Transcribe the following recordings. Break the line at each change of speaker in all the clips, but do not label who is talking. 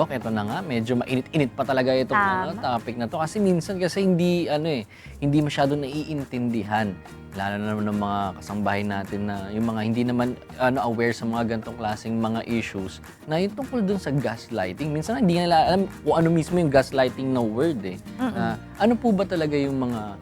Doc, ito na nga, medyo mainit-init pa talaga itong ano, topic na to. Kasi minsan kasi hindi, ano eh, hindi masyado naiintindihan. Lalo na naman ng mga kasambahay natin na yung mga hindi naman ano, aware sa mga gantong klaseng mga issues na yung tungkol dun sa gaslighting. Minsan hindi nila alam kung ano mismo yung gaslighting na word eh. Na, ano po ba talaga yung mga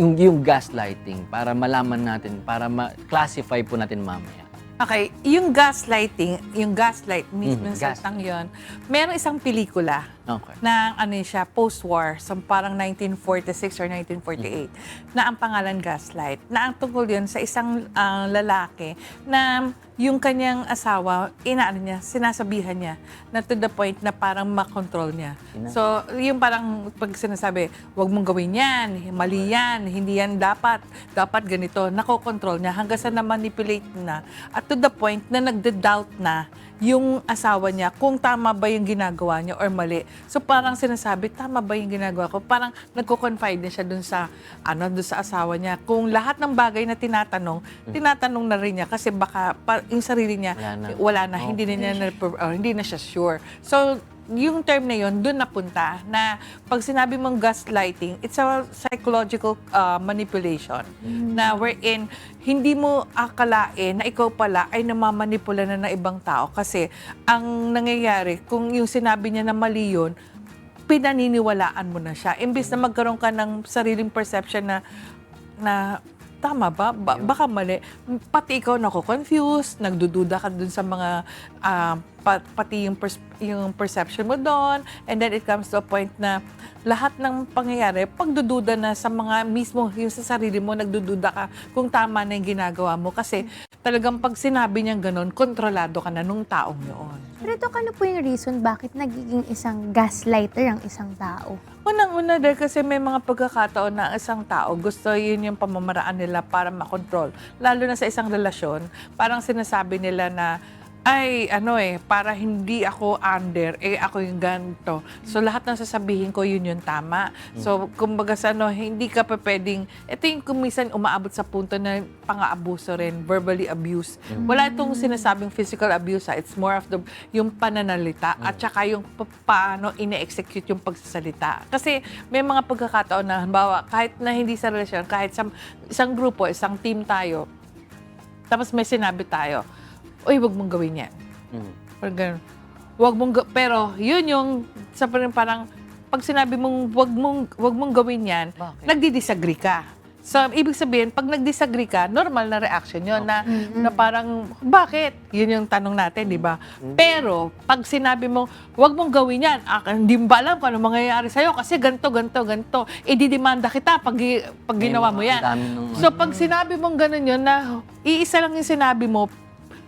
yung, yung gaslighting para malaman natin, para ma-classify po natin mamaya.
Okay, yung gaslighting, yung gaslight mismo
Mhm,
mm, saltang yon, meron isang pelikula
Okay.
na ano yun siya, post-war, so parang 1946 or 1948, na ang pangalan Gaslight, na ang tungkol yun sa isang ah, lalaki na yung kanyang asawa, inaano niya, sinasabihan niya, na to the point na parang makontrol niya. So, yung parang pag sinasabi, wag mong gawin yan, mali yan, hindi yan dapat, dapat ganito, nakokontrol niya hanggang sa na-manipulate na. At to the point na nagda-doubt na yung asawa niya kung tama ba yung ginagawa niya or mali. So parang sinasabi, tama ba yung ginagawa ko? Parang nagko-confide na siya dun sa, ano, dun sa asawa niya. Kung lahat ng bagay na tinatanong, tinatanong na rin niya kasi baka pa, yung sarili niya,
Wala na.
wala na, hindi na niya, na, or hindi na siya sure. So, yung term na yun, doon napunta na pag sinabi mong gaslighting, it's a psychological uh, manipulation na wherein hindi mo akalain na ikaw pala ay namamanipula na ng ibang tao kasi ang nangyayari, kung yung sinabi niya na mali yun, pinaniniwalaan mo na siya. Imbis na magkaroon ka ng sariling perception na na tama ba? Ba- baka mali. Pati ikaw nako-confuse, nagdududa ka dun sa mga ah, pa- pati yung, pers- yung perception mo doon and then it comes to a point na lahat ng pangyayari, pagdududa na sa mga mismo, yung sa sarili mo, nagdududa ka kung tama na yung ginagawa mo. Kasi talagang pag sinabi niyang ganun, kontrolado ka na nung taong yun.
Pero ito, ano po yung reason bakit nagiging isang gaslighter ang isang tao?
Unang-una dahil kasi may mga pagkakataon na ang isang tao gusto yun yung pamamaraan nila para makontrol. Lalo na sa isang relasyon, parang sinasabi nila na ay, ano eh, para hindi ako under, eh ako yung ganito. So, lahat ng sasabihin ko, yun yung tama. So, kumbaga sa ano, hindi ka pa pwedeng, ito yung kumisan umaabot sa punto na pang-aabuso rin, verbally abuse. Wala itong sinasabing physical abuse, ha. it's more of the, yung pananalita at saka yung pa- paano ine-execute yung pagsasalita. Kasi may mga pagkakataon na, halimbawa, kahit na hindi sa relasyon, kahit sa isang grupo, isang team tayo, tapos may sinabi tayo, uy, wag mong gawin yan.
Mm.
Parang ganun. Wag mong ga- pero yun yung sa parang, parang pag sinabi mong wag mong wag mong gawin yan,
Bakit?
nagdi-disagree ka. So, ibig sabihin, pag nag-disagree ka, normal na reaction yun na, na parang, bakit? Yun yung tanong natin, di ba? Pero, pag sinabi mo, wag mong gawin yan, ah, hindi mo ba alam kung ano mangyayari sa'yo kasi ganto, ganto, ganto. Ididimanda kita pag, pag ginawa mo yan.
Ang dami nung-
So, pag sinabi mong ganun yun, na iisa lang yung sinabi mo,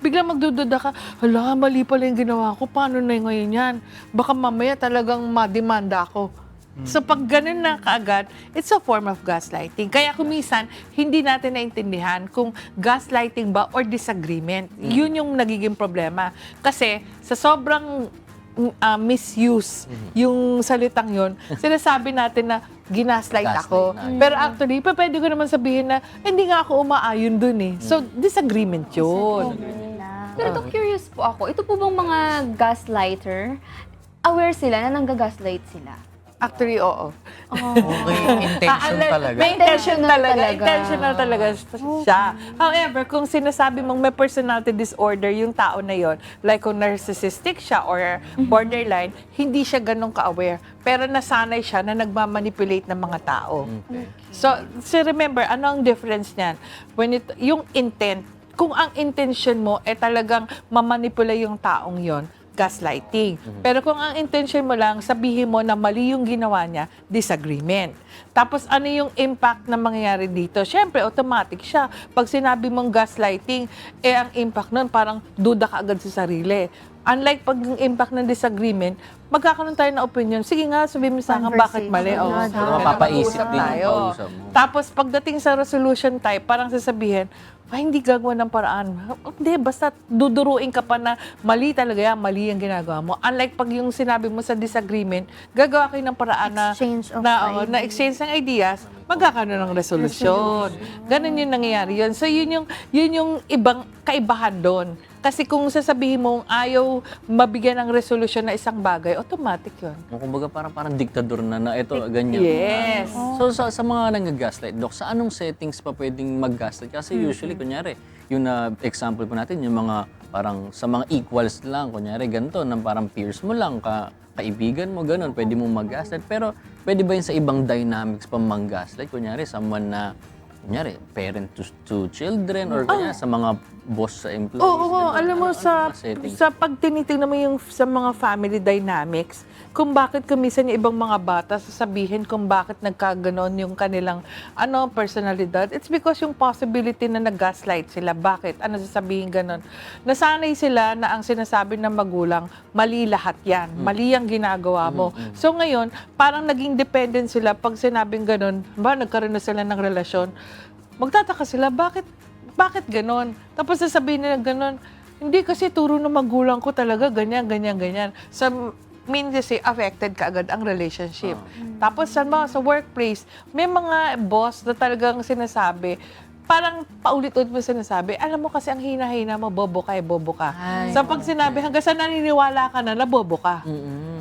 biglang magdududa ka, hala, mali pala yung ginawa ko, paano na yung ngayon yan? Baka mamaya talagang mademanda ako. So, pag ganun na kaagad, it's a form of gaslighting. Kaya kumisan, hindi natin naintindihan kung gaslighting ba or disagreement. Yun yung nagiging problema. Kasi, sa sobrang mm, ah, misuse yung salitang yon sinasabi natin na ginaslight
Gaslight
ako.
na.
Pero actually, pa pwede ko naman sabihin na hindi nga ako umaayon dun eh. So, disagreement yun.
Pero to curious po ako, ito po bang mga gaslighter, aware sila na nanggagaslight sila?
Actually, oo.
Okay, intention
Ah,
talaga.
May intention
Intentional
talaga.
talaga.
Intentional talaga siya. However, kung sinasabi mong may personality disorder yung tao na yon, like kung narcissistic siya or borderline, hindi siya ganun ka-aware. Pero nasanay siya na nagmamanipulate ng mga tao. So, so remember, ano ang difference niyan? When it, yung intent, kung ang intention mo ay talagang mamanipula yung taong yon, gaslighting. Pero kung ang intention mo lang, sabihin mo na mali yung ginawa niya, disagreement. Tapos ano yung impact na mangyayari dito? Siyempre, automatic siya. Pag sinabi mong gaslighting, eh ang impact nun parang duda ka agad sa sarili. Unlike pag yung impact ng disagreement, magkakaroon tayo ng opinion. Sige nga, sabihin mo sa akin bakit mali. Sige,
Mapapaisip din
tayo. Tapos pagdating sa resolution type, parang sasabihin, ay, hindi gagawa ng paraan. Hindi, basta duduruin ka pa na mali talaga yan, mali yung ginagawa mo. Unlike pag yung sinabi mo sa disagreement, gagawa kayo ng paraan na,
Exchange
na,
ideas.
na exchange ng ideas, magkakaroon ng resolusyon. Ganun yung nangyayari yun. So, yun yung, yun yung ibang kaibahan doon. Kasi kung sasabihin mong ayaw mabigyan ng resolusyon na isang bagay, automatic yun.
O, Kumbaga parang parang diktador na na ito, ganyan.
Yes.
So sa, sa mga nang-gaslight, Dok, sa anong settings pa pwedeng mag-gaslight? Kasi usually, kunyari, yung na example po natin, yung mga parang sa mga equals lang, kunyari ganito, na parang peers mo lang, ka, kaibigan mo, ganun, pwede mo mag-gaslight. Pero pwede ba yun sa ibang dynamics pa mang-gaslight? Kunyari, someone na, kunyari, parent to, to children, or kunyari, sa mga boss sa employees.
Oo, oo,
ganun.
alam mo
Ano-
sa
anong mga settings?
sa pag tinitingnan mo yung sa mga family dynamics, kung bakit kumisan yung ibang mga bata sasabihin kung bakit nagkaganon yung kanilang ano personalidad, it's because yung possibility na nag-gaslight sila. Bakit? Ano sasabihin ganon? Nasanay sila na ang sinasabi ng magulang, mali lahat yan. Mali ang ginagawa mo. So ngayon, parang naging dependent sila pag sinabing ganon, ba, nagkaroon na sila ng relasyon, magtataka sila, bakit bakit ganon? Tapos sasabihin nila ganon, hindi kasi turo ng magulang ko talaga, ganyan, ganyan, ganyan. Sa mean kasi affected ka agad ang relationship. Tapos sa mga sa workplace, may mga boss na talagang sinasabi, parang paulit-ulit mo sinasabi, alam mo kasi ang hina-hina mo, bobo ka eh, bobo ka. sa pag sinabi, hanggang sa naniniwala ka na na bobo ka.
Mm-mm.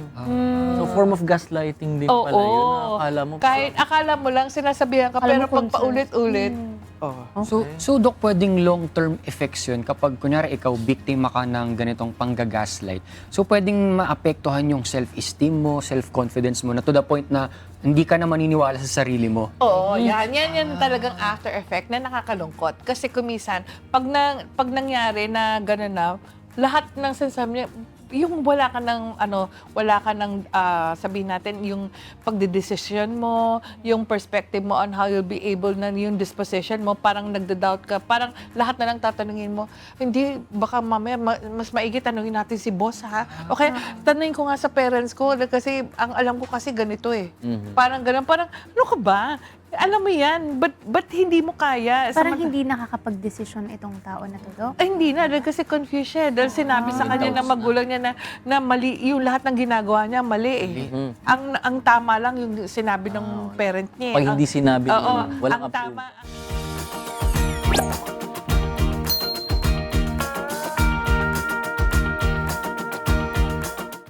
So form of gaslighting din
Oo.
pala yun. na Akala mo
Kahit akala mo lang sinasabihan ka,
Alam
pero
mo
pag
kung
paulit-ulit, oh.
So, so Doc, pwedeng long-term effects yun kapag kunyari ikaw biktima ka ng ganitong panggagaslight. So pwedeng maapektuhan yung self-esteem mo, self-confidence mo na to the point na hindi ka na maniniwala sa sarili mo.
Oo, yan. Yan yan talagang after effect na nakakalungkot. Kasi kumisan, pag, na, pag nangyari na gano'n na, lahat ng sinasabi niya, yung wala ka ng ano, wala ka ng ah, sabihin natin yung pagdedesisyon mo, yung perspective mo on how you'll be able na yung disposition mo, parang nagda-doubt ka, parang lahat na lang tatanungin mo, hindi baka mamaya ma- mas maigi tanungin natin si boss ha. Okay, tanungin ko nga sa parents ko kasi ang alam ko kasi ganito eh. Parang ganun, parang ano ka ba? Alam mo yan, but, but hindi mo kaya.
Parang
mata-
hindi nakakapag-desisyon itong tao na to, Dok.
Ay, hindi na. Dahil kasi confused siya. Dahil sinabi sa kanya na magulang niya na, na mali, yung lahat ng ginagawa niya, mali eh. Ang, ang tama lang yung sinabi ng parent niya. eh.
Pag hindi sinabi,
Oo,
ano, walang
ang
approve.
tama. ang-